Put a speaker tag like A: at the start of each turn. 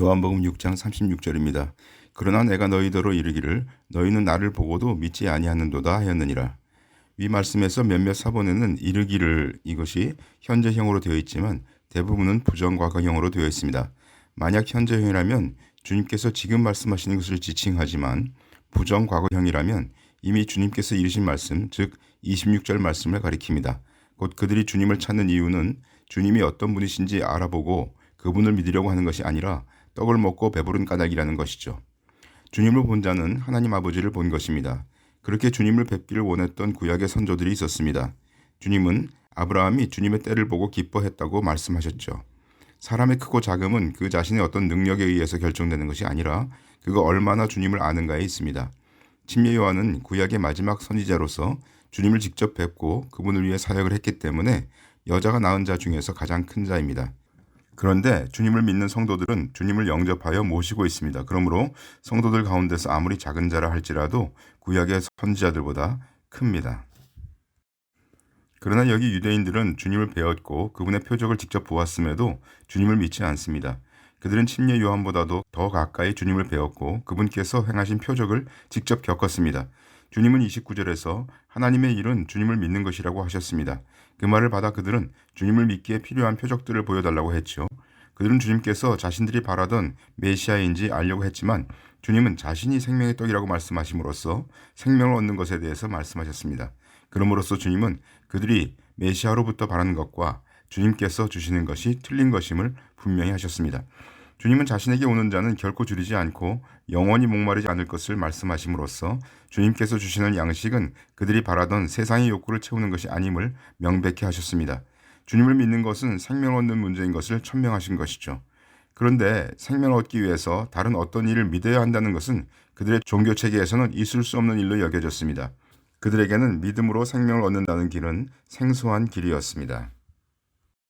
A: 요한복음 6장 36절입니다. 그러나 내가 너희더러 이르기를 너희는 나를 보고도 믿지 아니하는도다 하였느니라. 위 말씀에서 몇몇 사본에는 이르기를 이것이 현재형으로 되어 있지만 대부분은 부정과거형으로 되어 있습니다. 만약 현재형이라면 주님께서 지금 말씀하시는 것을 지칭하지만 부정과거형이라면 이미 주님께서 이르신 말씀, 즉 26절 말씀을 가리킵니다. 곧 그들이 주님을 찾는 이유는 주님이 어떤 분이신지 알아보고 그분을 믿으려고 하는 것이 아니라 떡을 먹고 배부른 까닭이라는 것이죠. 주님을 본 자는 하나님 아버지를 본 것입니다. 그렇게 주님을 뵙기를 원했던 구약의 선조들이 있었습니다. 주님은 아브라함이 주님의 때를 보고 기뻐했다고 말씀하셨죠. 사람의 크고 작음은 그 자신의 어떤 능력에 의해서 결정되는 것이 아니라 그가 얼마나 주님을 아는가에 있습니다. 침례 요한은 구약의 마지막 선지자로서 주님을 직접 뵙고 그분을 위해 사역을 했기 때문에 여자가 낳은 자 중에서 가장 큰 자입니다. 그런데 주님을 믿는 성도들은 주님을 영접하여 모시고 있습니다. 그러므로 성도들 가운데서 아무리 작은 자라 할지라도 구약의 선지자들보다 큽니다. 그러나 여기 유대인들은 주님을 배웠고 그분의 표적을 직접 보았음에도 주님을 믿지 않습니다. 그들은 침례 요한보다도 더 가까이 주님을 배웠고 그분께서 행하신 표적을 직접 겪었습니다. 주님은 29절에서 하나님의 일은 주님을 믿는 것이라고 하셨습니다. 그 말을 받아 그들은 주님을 믿기에 필요한 표적들을 보여달라고 했죠. 그들은 주님께서 자신들이 바라던 메시아인지 알려고 했지만 주님은 자신이 생명의 떡이라고 말씀하심으로써 생명을 얻는 것에 대해서 말씀하셨습니다. 그러므로써 주님은 그들이 메시아로부터 바라는 것과 주님께서 주시는 것이 틀린 것임을 분명히 하셨습니다. 주님은 자신에게 오는 자는 결코 줄이지 않고 영원히 목마르지 않을 것을 말씀하심으로써 주님께서 주시는 양식은 그들이 바라던 세상의 욕구를 채우는 것이 아님을 명백히 하셨습니다. 주님을 믿는 것은 생명 얻는 문제인 것을 천명하신 것이죠. 그런데 생명을 얻기 위해서 다른 어떤 일을 믿어야 한다는 것은 그들의 종교 체계에서는 있을 수 없는 일로 여겨졌습니다. 그들에게는 믿음으로 생명을 얻는다는 길은 생소한 길이었습니다.